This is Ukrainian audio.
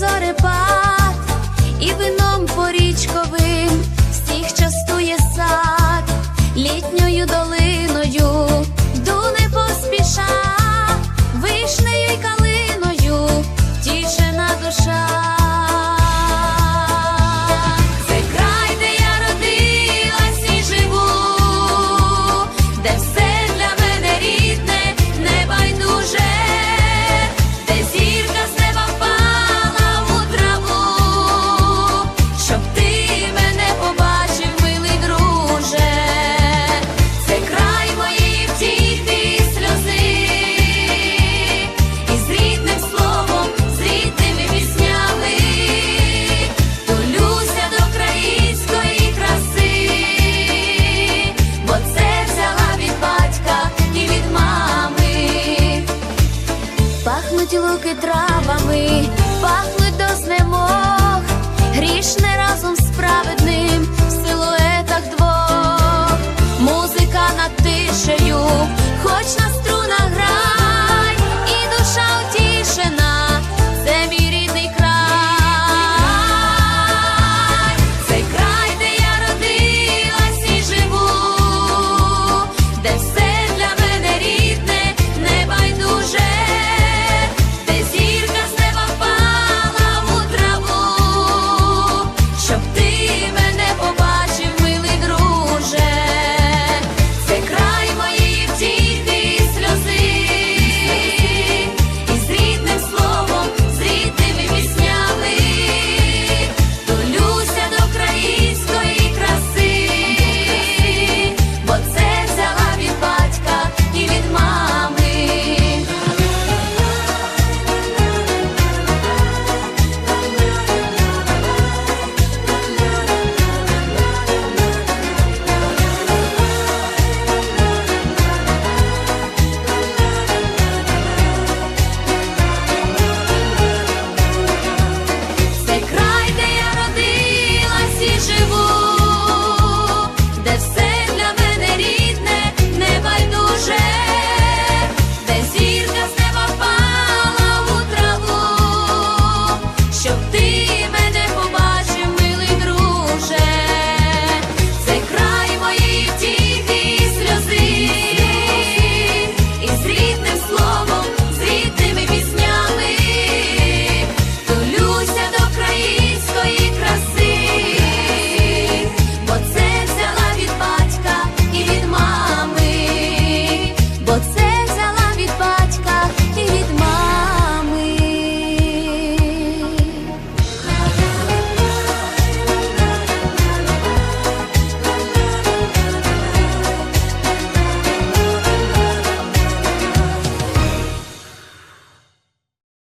зорепад і вином порічковий. пахнуть луки травами, пахнуть до знемог, грішне разом справедливим.